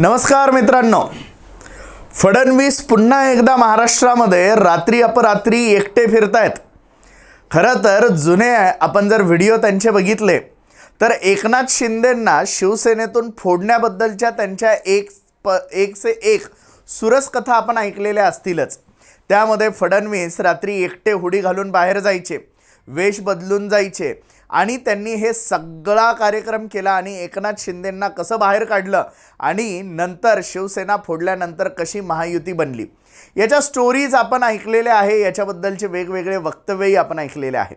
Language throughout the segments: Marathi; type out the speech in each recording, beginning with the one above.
नमस्कार मित्रांनो. फडणवीस पुन्हा एकदा महाराष्ट्रामध्ये रात्री अपरात्री एकटे फिरतायत. खरं तर जुने आपण जर व्हिडिओ त्यांचे बघितले तर एकनाथ शिंदेंना शिवसेनेतून फोडण्याबद्दलच्या त्यांच्या एक प एक से एक सुरस कथा आपण ऐकलेल्या असतीलच. त्यामध्ये फडणवीस रात्री एकटे हुडी घालून बाहेर जायचे वेश बदलून जायचे आणि त्यांनी हे सगळा कार्यक्रम केला आणि एकनाथ शिंदेंना कसं बाहेर काढलं आणि नंतर शिवसेना फोडल्यानंतर कशी महायुती बनली. याच्या स्टोरीज आपण ऐकलेल्या आहे याच्याबद्दलचे वेगवेगळे वक्तव्यही आपण ऐकलेले आहे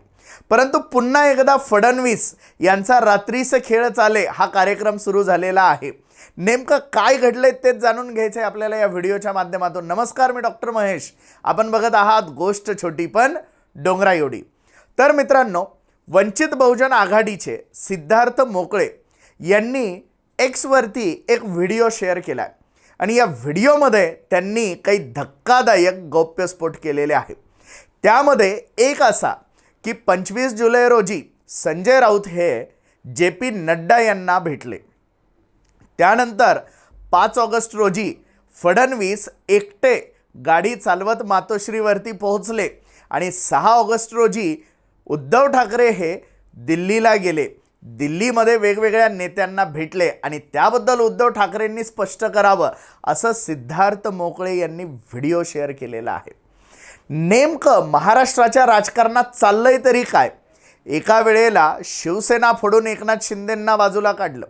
परंतु पुन्हा एकदा फडणवीस यांचा रात्रीचं खेळ चाले हा कार्यक्रम सुरू झालेला आहे. नेमकं काय घडलंय तेच जाणून घ्यायचं आहे आपल्याला या व्हिडिओच्या माध्यमातून. नमस्कार मी डॉक्टर महेश. आपण बघत आहात गोष्ट छोटी पण डोंगरा एवढी तर मित्रांनो वंचित बहुजन आघाडीचे सिद्धार्थ मोकळे यांनी एक्सवरती एक व्हिडिओ शेअर केला आहे आणि या व्हिडिओमध्ये त्यांनी काही धक्कादायक गौप्यस्फोट केलेले आहे त्यामध्ये एक असा की पंचवीस जुलै रोजी संजय राऊत हे जे पी नड्डा यांना भेटले. त्यानंतर पाच ऑगस्ट रोजी फडणवीस एकटे गाडी चालवत मातोश्रीवरती पोहोचले आणि सहा ऑगस्ट रोजी उद्धव ठाकरे हे दिल्लीला गेले. दिल्लीमध्ये वेगवेगळ्या नेत्यांना भेटले आणि त्याबद्दल उद्धव ठाकरेंनी स्पष्ट करावं असं सिद्धार्थ मोकळे यांनी व्हिडिओ शेअर केलेला आहे. नेमकं महाराष्ट्राच्या राजकारणात चाललंय तरी काय? एका वेळेला शिवसेना फोडून एकनाथ शिंदेंना बाजूला काढलं.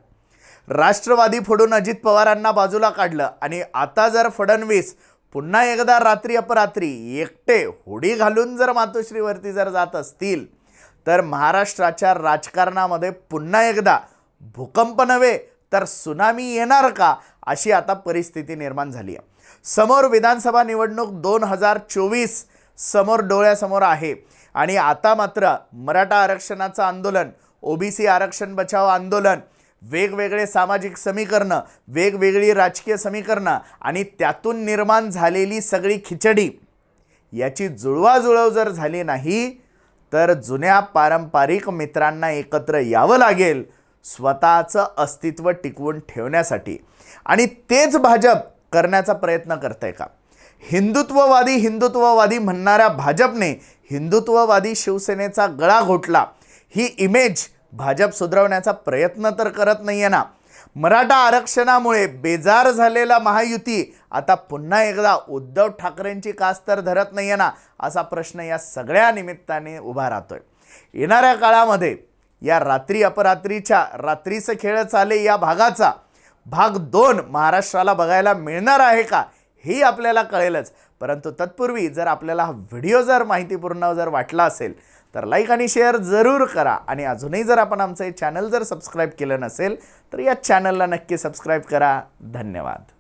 राष्ट्रवादी फोडून अजित पवारांना बाजूला काढलं आणि आता जर फडणवीस पुन्हा एकदा रात्री अपरात्री एकटे होडी घालून जर मातोश्रीवरती जर जात असतील तर महाराष्ट्राच्या राजकारणामध्ये पुन्हा एकदा भूकंप नव्हे तर सुनामी येणार का अशी आता परिस्थिती निर्माण झाली आहे. समोर विधानसभा निवडणूक दोन हजार चोवीस समोर डोळ्यासमोर आहे आणि आता मात्र मराठा आरक्षणाचं आंदोलन ओबीसी आरक्षण बचाव आंदोलन वेगवेगळे सामाजिक समीकरणं वेगवेगळी राजकीय समीकरणं आणि त्यातून निर्माण झालेली सगळी खिचडी. याची जुळवाजुळव जर झाली नाही तर जुन्या पारंपरिक मित्रांना एकत्र यावं लागेल स्वतःचं अस्तित्व टिकवून ठेवण्यासाठी. आणि तेच भाजप करण्याचा प्रयत्न करतंय का? हिंदुत्ववादी हिंदुत्ववादी म्हणणाऱ्या भाजपने हिंदुत्ववादी शिवसेनेचा गळा घोटला. ही इमेज भाजप सुधारवण्याचा प्रयत्न तर करत नाही आहे ना. मराठा आरक्षणामुळे बेजार झालेला महायुती आता पुन्हा एकदा उद्धव ठाकरेंची कास तर धरत नाही आहे ना असा प्रश्न या सगळ्या निमित्ताने उभा राहतोय. येणाऱ्या काळामध्ये या रात्री अपरात्रीच्या रात्रीचं खेळ चाले या भागाचा. भाग दोन महाराष्ट्राला बघायला मिळणार आहे का? हे आपल्याला कळेलच. परंतु तत्पूर्वी जर आपल्याला हा व्हिडिओ जर माहितीपूर्ण जर वाटला असेल तर लाईक आणि शेअर जरूर करा. आणि अजूनही जर आपण आमचं हे चॅनल जर सबस्क्राईब केलं नसेल तर या चॅनलला नक्की सबस्क्राईब करा. धन्यवाद.